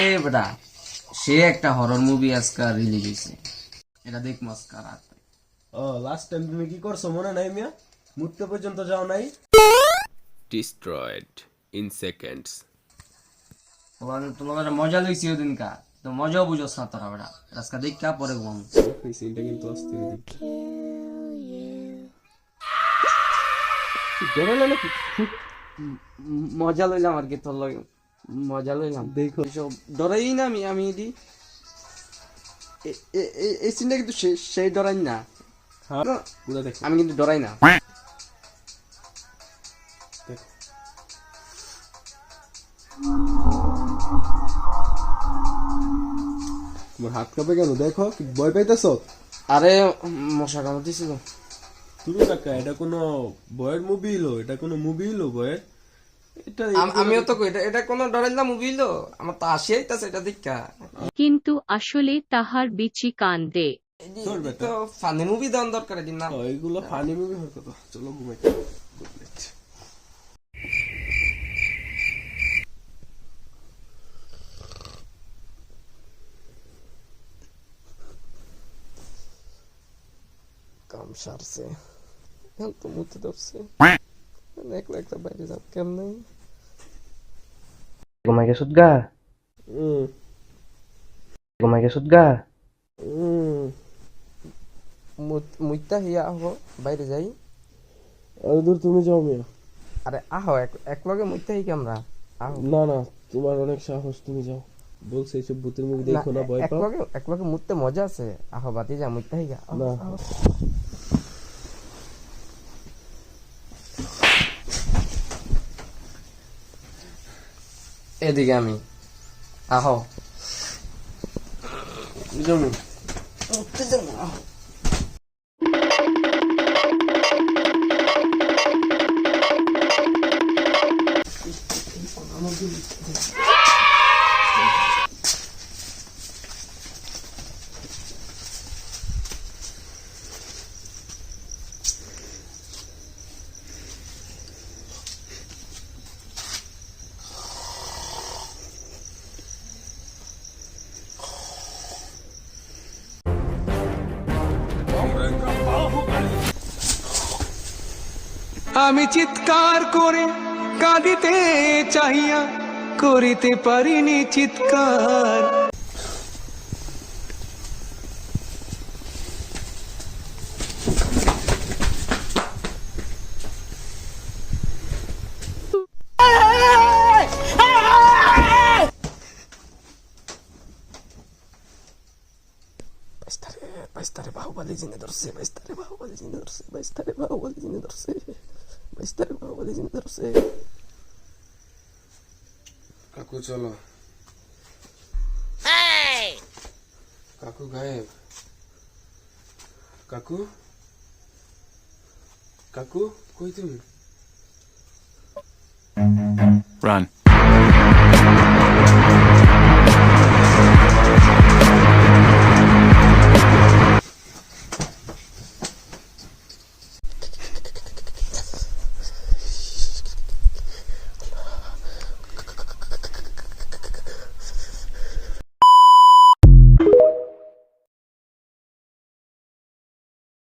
এ বেটা সে একটা horror movie আজকে রিলিজ হয়েছে এটা দেখ মস্কা রাত ও লাস্ট টাইম তুমি কি করছ মনে নাই মিয়া? মূর্তি পর্যন্ত যাও নাই? Destroyed in seconds. তোমার তোমার মজা লইছি ওদিন কা তো মজাও বুঝোস না তোরা বেটা আজকে দেখ কা পরে ঘুম এই সিনটা কিন্তু অস্থির। নাকি? মজা লইলাম আর কি তোর লগে। মজা লইলাম। দেখো। সব ডরাই না আমি আমি এটি এ- এ- এ- এই সিনটা কিন্তু সে- সেই ডরাই না। হ্যাঁ। আমি কিন্তু ডরাই না। তোমার হাত কাঁপে কেন? দেখো কি ভয় পাইতেছ? আরে মশা কামড় দিছিল তুমি কাকা এটা কোনো বয়ের মুভি হলো? এটা কোনো মুভি হলো বয়ের আমিও তো কই, এটা এটা কোনো ডরাইলা মুভি হলো আমার তো আসে আইতাছে এটা দেখা কিন্তু আসলে তাহার বিচি কান্দে। তো ফানি মুভি দেওয়ার দরকার দিন না। ও, এইগুলো ফানি মুভি হয় কত? চলো ঘুমাই কাম সারছে। এখন তো মুতে ধরছে। একলা একলা বাইরে যাব কেমনে ঘুমাই গেছত গা হুম ঘুমাই গেছত গা হুম মুইতা হিয়া আহ বাইরে যাই আর দূর তুমি যাও মিয়া আরে আহ এক লগে মুইতা হি আমরা না না তোমার অনেক সাহস তুমি যাও বলছে এইসব ভূতের মুভি দেখো না ভয় এক লগে এক লগে মুততে মজা আছে আহ বাতি যা মুইতা না এদিকে আমি আহ যাব আমি চিৎকার করে কাঁদিতে চাহিয়া করিতে পারিনি চিৎকার। বাইস্তারে বাইস্তারে বাহুবলি জিনে ধরছে বাইস্তারে বাহুবলি জিনে ধরছে বাইস্তারে বাহুবলি জিনে ধরছে বাইস্তারে বাহুবলি জিনে ধরছে কাকু চলো কাকু গায়েব কাকু কাকু কই তুমি Run.